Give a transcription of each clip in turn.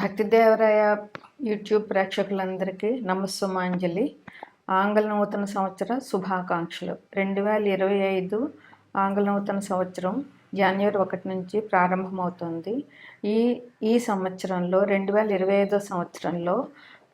భక్తిదేవరాయ YouTube ప్రేక్షకులందరికీ నమస్సుమాంజలి. ఆంగ్ల నూతన సంవత్సర శుభాకాంక్షలు. రెండు వేల ఇరవై ఐదు ఆంగ్ల నూతన సంవత్సరం జనవరి ఒకటి నుంచి ప్రారంభమవుతుంది. ఈ ఈ సంవత్సరంలో రెండు వేల ఇరవై ఐదో సంవత్సరంలో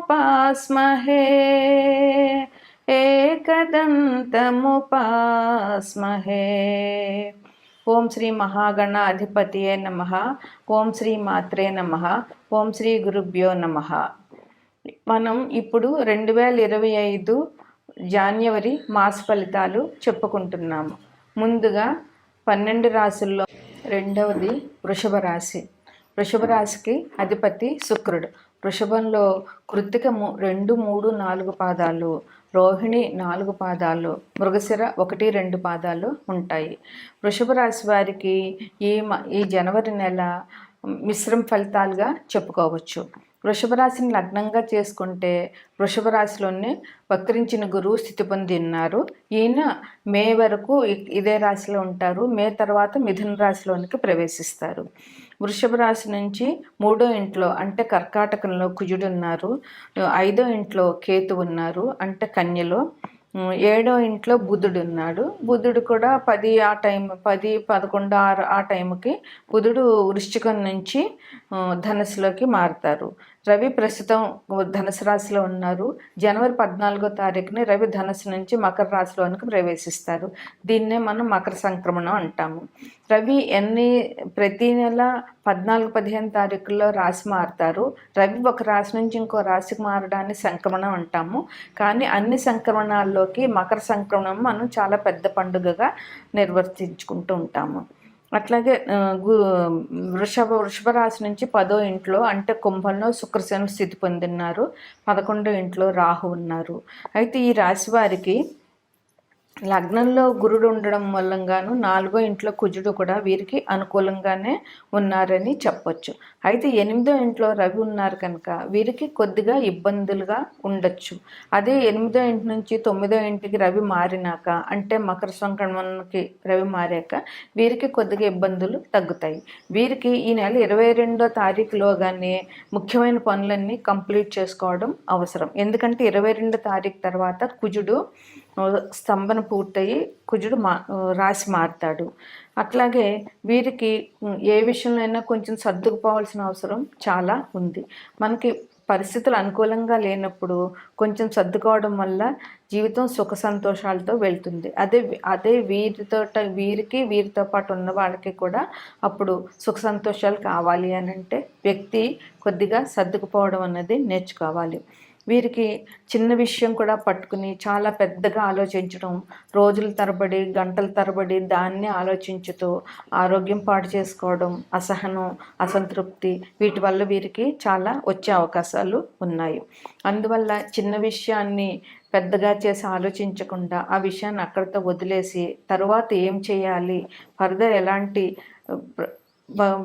ఏకదంతముపాస్మహే ఏకదంతముపాస్మహే ఓం శ్రీ మహాగణ అధిపతియే నమ. ఓం శ్రీ మాత్రే నమ. ఓం శ్రీ గురుభ్యో నమ. మనం ఇప్పుడు రెండు వేల ఇరవై ఐదు జాన్యవరి మాస ఫలితాలు చెప్పుకుంటున్నాము. ముందుగా పన్నెండు రాసుల్లో రెండవది వృషభ రాశి. వృషభ రాశికి అధిపతి శుక్రుడు. వృషభంలో కృత్తిక ము- రెండు మూడు నాలుగు పాదాలు రోహిణి నాలుగు పాదాలు మృగశిర ఒకటి రెండు పాదాలు ఉంటాయి. వృషభ రాశి వారికి ఈ మ- ఈ జనవరి నెల మిశ్రమ ఫలితాలుగా చెప్పుకోవచ్చు. వృషభ రాశిని లగ్నంగా చేసుకుంటే వృషభ రాశిలోనే వక్రించిన గురువు స్థితి పొంది ఉన్నారు. ఈయన మే వరకు ఇ- ఇదే రాశిలో ఉంటారు. మే తర్వాత మిథున రాశిలోనికి ప్రవేశిస్తారు. వృషభ రాశి నుంచి మూడో ఇంట్లో అంటే కర్కాటకంలో కుజుడు ఉన్నారు. ఐదో ఇంట్లో కేతు ఉన్నారు. అంటే కన్యలో. ఏడో ఇంట్లో బుధుడు ఉన్నాడు. బుధుడు కూడా పది ఆ టైం పది పదకొండు ఆరు ఆ టైంకి బుధుడు వృశ్చికం నుంచి ధనస్సులోకి మారుతారు. రవి ప్రస్తుతం ధనుసు రాశిలో ఉన్నారు. జనవరి పద్నాలుగో తారీఖుని రవి ధనుసు నుంచి మకర రాశిలోనికి ప్రవేశిస్తారు. దీన్నే మనం మకర సంక్రమణం అంటాము. రవి ఎన్ని ప్రతి నెల పద్నాలుగు పదిహేను తారీఖుల్లో రాశి మారుతారు. రవి ఒక రాశి నుంచి ఇంకో రాశికి మారడాన్ని సంక్రమణం అంటాము. కానీ అన్ని సంక్రమణాల్లోకి మకర సంక్రమణం మనం చాలా పెద్ద పండుగగా నిర్వర్తించుకుంటూ ఉంటాము. అట్లాగే గు వృషభ వృషభ రాశి నుంచి పదో ఇంట్లో అంటే కుంభంలో శుక్రసేన స్థితి పొందిన్నారు. పదకొండో ఇంట్లో రాహు ఉన్నారు. అయితే ఈ రాశి వారికి లగ్నంలో గురుడు ఉండడం మూలంగాను నాలుగో ఇంట్లో కుజుడు కూడా వీరికి అనుకూలంగానే ఉన్నారని చెప్పొచ్చు. అయితే ఎనిమిదో ఇంట్లో రవి ఉన్నారు కనుక వీరికి కొద్దిగా ఇబ్బందులుగా ఉండొచ్చు. అదే ఎనిమిదో ఇంటి నుంచి తొమ్మిదో ఇంటికి రవి మారినాక అంటే మకర సంక్రమణకి రవి మారాక వీరికి కొద్దిగా ఇబ్బందులు తగ్గుతాయి. వీరికి ఈ నెల ఇరవై రెండో తారీఖులోగానే ముఖ్యమైన పనులన్నీ కంప్లీట్ చేసుకోవడం అవసరం. ఎందుకంటే ఇరవై రెండో తారీఖు తర్వాత కుజుడు స్తంభన పూర్తయి కుజుడు మా రాసి రాశి మారుతాడు. అట్లాగే వీరికి ఏ విషయంలో అయినా కొంచెం సర్దుకుపోవాల్సిన అవసరం చాలా ఉంది. మనకి పరిస్థితులు అనుకూలంగా లేనప్పుడు కొంచెం సర్దుకోవడం వల్ల జీవితం సుఖ సంతోషాలతో వెళ్తుంది. అదే అదే వీరితో వీరికి వీరితో పాటు ఉన్న వాళ్ళకి కూడా అప్పుడు సుఖ సంతోషాలు కావాలి అని అంటే వ్యక్తి కొద్దిగా సర్దుకుపోవడం అన్నది నేర్చుకోవాలి. వీరికి చిన్న విషయం కూడా పట్టుకుని చాలా పెద్దగా ఆలోచించడం రోజుల తరబడి గంటల తరబడి దాన్ని ఆలోచించుతూ ఆరోగ్యం పాటు చేసుకోవడం అసహనం అసంతృప్తి వీటి వల్ల వీరికి చాలా వచ్చే అవకాశాలు ఉన్నాయి. అందువల్ల చిన్న విషయాన్ని పెద్దగా చేసి ఆలోచించకుండా ఆ విషయాన్ని అక్కడితో వదిలేసి తర్వాత ఏం చేయాలి ఫర్దర్ ఎలాంటి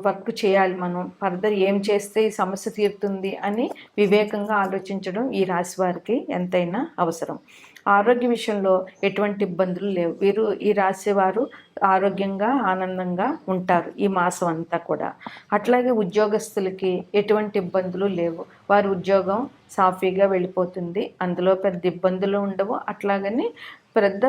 వర్క్ చేయాలి మనం. ఫర్దర్ ఏం చేస్తే ఈ సమస్య తీరుతుంది అని వివేకంగా ఆలోచించడం ఈ రాశి వారికి ఎంతైనా అవసరం. ఆరోగ్య విషయంలో ఎటువంటి ఇబ్బందులు లేవు. వీరు ఈ రాశి వారు ఆరోగ్యంగా ఆనందంగా ఉంటారు ఈ మాసం అంతా కూడా. అట్లాగే ఉద్యోగస్తులకి ఎటువంటి ఇబ్బందులు లేవు. వారి ఉద్యోగం సాఫీగా వెళ్ళిపోతుంది. అందులో పెద్ద ఇబ్బందులు ఉండవు. అట్లాగని పెద్ద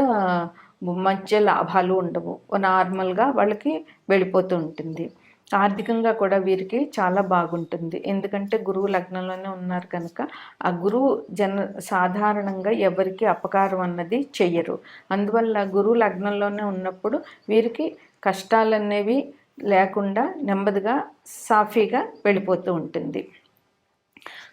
మంచి లాభాలు ఉండవు. నార్మల్గా వాళ్ళకి వెళ్ళిపోతూ ఉంటుంది. ఆర్థికంగా కూడా వీరికి చాలా బాగుంటుంది. ఎందుకంటే గురువు లగ్నంలోనే ఉన్నారు కనుక ఆ గురువు జన సాధారణంగా ఎవరికి అపకారం అన్నది చెయ్యరు. అందువల్ల గురువు లగ్నంలోనే ఉన్నప్పుడు వీరికి కష్టాలనేవి లేకుండా నెమ్మదిగా సాఫీగా వెళ్ళిపోతూ ఉంటుంది.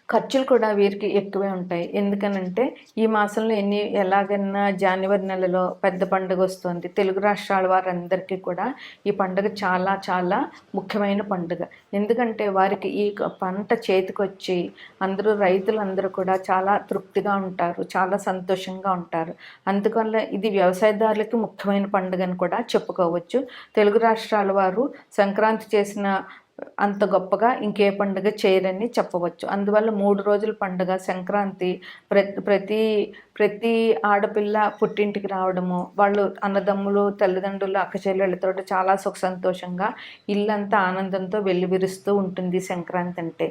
ఖర్చులు కూడా వీరికి ఎక్కువే ఉంటాయి. ఎందుకనంటే ఈ మాసంలో ఎన్ని ఎలాగైనా జనవరి నెలలో పెద్ద పండుగ వస్తుంది. తెలుగు రాష్ట్రాల వారందరికీ కూడా ఈ పండుగ చాలా చాలా ముఖ్యమైన పండుగ. ఎందుకంటే వారికి ఈ పంట చేతికొచ్చి అందరూ రైతులందరూ కూడా చాలా తృప్తిగా ఉంటారు. చాలా సంతోషంగా ఉంటారు. అందువల్ల ఇది వ్యవసాయదారులకి ముఖ్యమైన పండుగ అని కూడా చెప్పుకోవచ్చు. తెలుగు రాష్ట్రాల వారు సంక్రాంతి చేసిన అంత గొప్పగా ఇంకే పండుగ చేయరని చెప్పవచ్చు. అందువల్ల మూడు రోజుల పండుగ సంక్రాంతి ప్రతి ప్రతి ప్రతి ఆడపిల్ల పుట్టింటికి రావడము వాళ్ళు అన్నదమ్ములు తల్లిదండ్రులు అక్క చెల్లెళ్ళతో చాలా సుఖ సంతోషంగా ఇల్లంతా ఆనందంతో వెల్లివిరుస్తూ ఉంటుంది సంక్రాంతి అంటే.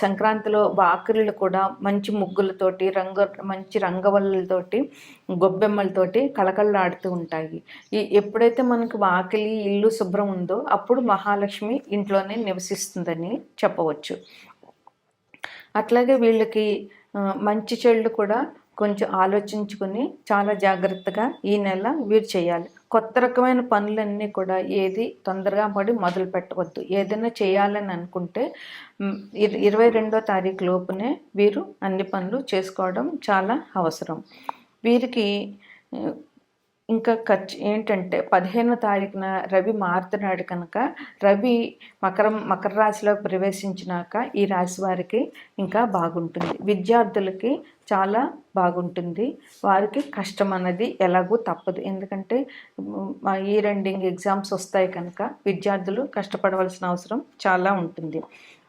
సంక్రాంతిలో వాకిళ్ళు కూడా మంచి ముగ్గులతోటి రంగు మంచి రంగవల్లులతోటి గొబ్బెమ్మలతోటి కళకళలాడుతూ ఉంటాయి. ఈ ఎప్పుడైతే మనకు వాకిలి ఇల్లు శుభ్రం ఉందో అప్పుడు మహాలక్ష్మి ఇంట్లోనే నివసిస్తుందని చెప్పవచ్చు. అట్లాగే వీళ్ళకి మంచి చెళ్ళు కూడా కొంచెం ఆలోచించుకుని చాలా జాగ్రత్తగా ఈ నెల వీరు చేయాలి. కొత్త రకమైన పనులన్నీ కూడా ఏది తొందరగా పడి మొదలు పెట్టవద్దు. ఏదైనా చేయాలని అనుకుంటే ఇరవై రెండో తారీఖు లోపునే వీరు అన్ని పనులు చేసుకోవడం చాలా అవసరం. వీరికి ఇంకా ఖర్చు ఏంటంటే పదిహేనో తారీఖున రవి మారుతున్నాడు కనుక రవి మకరం మకర రాశిలో ప్రవేశించినాక ఈ రాశి వారికి ఇంకా బాగుంటుంది. విద్యార్థులకి చాలా బాగుంటుంది. వారికి కష్టం అన్నది ఎలాగూ తప్పదు. ఎందుకంటే ఈ రెండింగ్ ఎగ్జామ్స్ వస్తాయి కనుక విద్యార్థులు కష్టపడవలసిన అవసరం చాలా ఉంటుంది.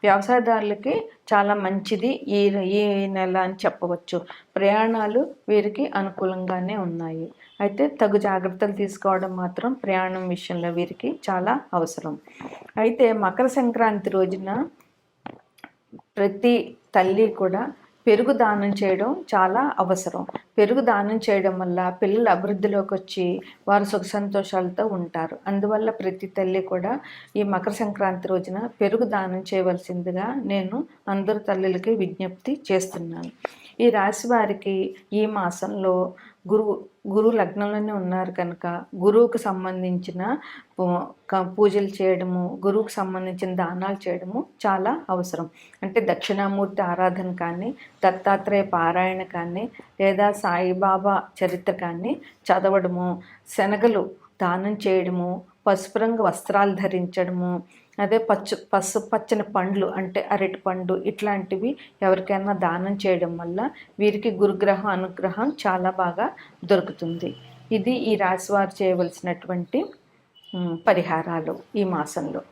వ్యవసాయదారులకి చాలా మంచిది ఈ ఈ నెల అని చెప్పవచ్చు. ప్రయాణాలు వీరికి అనుకూలంగానే ఉన్నాయి. అయితే తగు జాగ్రత్తలు తీసుకోవడం మాత్రం ప్రయాణం విషయంలో వీరికి చాలా అవసరం. అయితే మకర సంక్రాంతి రోజున ప్రతి తల్లి కూడా పెరుగు దానం చేయడం చాలా అవసరం. పెరుగు దానం చేయడం వల్ల పిల్లలు అభివృద్ధిలోకి వచ్చి వారు సుఖ సంతోషాలతో ఉంటారు. అందువల్ల ప్రతి తల్లి కూడా ఈ మకర సంక్రాంతి రోజున పెరుగు దానం చేయవలసిందిగా నేను అందరు తల్లులకి విజ్ఞప్తి చేస్తున్నాను. ఈ రాశి వారికి ఈ మాసంలో గురువు గురువు లగ్నంలోనే ఉన్నారు కనుక గురువుకు సంబంధించిన పూజలు చేయడము గురువుకు సంబంధించిన దానాలు చేయడము చాలా అవసరం. అంటే దక్షిణామూర్తి ఆరాధన కానీ దత్తాత్రేయ పారాయణ కానీ లేదా సాయిబాబా చరిత్ర కానీ చదవడము శనగలు దానం చేయడము పసుపు రంగు వస్త్రాలు ధరించడము అదే పచ్చు పసు పచ్చని పండ్లు అంటే అరటి పండు ఇట్లాంటివి ఎవరికైనా దానం చేయడం వల్ల వీరికి గురుగ్రహం అనుగ్రహం చాలా బాగా దొరుకుతుంది. ఇది ఈ రాశివారు చేయవలసినటువంటి పరిహారాలు ఈ మాసంలో.